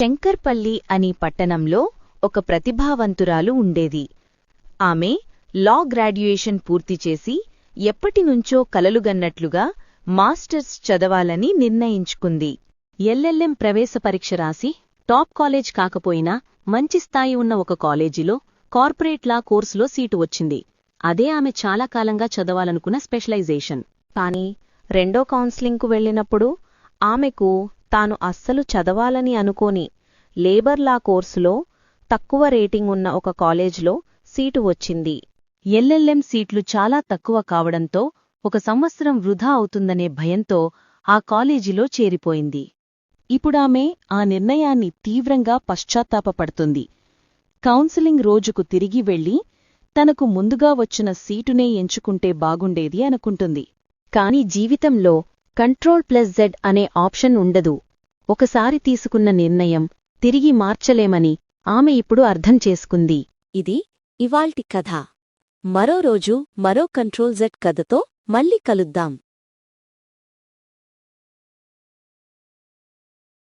శంకర్పల్లి అని పట్టణంలో ఒక ప్రతిభావంతురాలు ఉండేది. ఆమె లా గ్రాడ్యుయేషన్ పూర్తి చేసి ఎప్పటినుంచో కలలుగన్నట్లుగా మాస్టర్స్ చదవాలని నిర్ణయించుకుంది. ఎల్ఎల్ఎం ప్రవేశ పరీక్ష రాసి టాప్ కాలేజ్ కాకపోయినా మంచి స్థాయి ఉన్న ఒక కాలేజీలో కార్పొరేట్ లా కోర్సులో సీటు వచ్చింది. అదే ఆమె చాలా కాలంగా చదవాలనుకున్న స్పెషలైజేషన్. కాని రెండో కౌన్సిలింగ్కు వెళ్ళినప్పుడు ఆమెకు తాను అస్సలు చదవాలని అనుకోని లేబర్ లా కోర్సులో తక్కువ రేటింగ్ ఉన్న ఒక కాలేజ్లో సీటు వచ్చింది. ఎల్ఎల్ఎం సీట్లు చాలా తక్కువ కావడంతో ఒక సంవత్సరం వృధా అవుతుందనే భయంతో ఆ కాలేజీలో చేరిపోయింది. ఇప్పుడామె ఆ నిర్ణయాన్ని తీవ్రంగా పశ్చాత్తాపపడుతుంది. కౌన్సిలింగ్ రోజుకు తిరిగి వెళ్ళి తనకు ముందుగా వచ్చిన సీటునే ఎంచుకుంటే బాగుండేది అనుకుంటుంది. కాని జీవితంలో కంట్రోల్ ప్లస్ జెడ్ అనే ఆప్షన్ ఉండదు. ఒకసారి తీసుకున్న నిర్ణయం తిరిగి మార్చలేమని ఆమె ఇప్పుడు అర్థం చేసుకుంది. ఇది ఇవాల్టి కథ. మరో రోజు మరో కంట్రోల్ జెడ్ కథతో మళ్ళీ కలుద్దాం.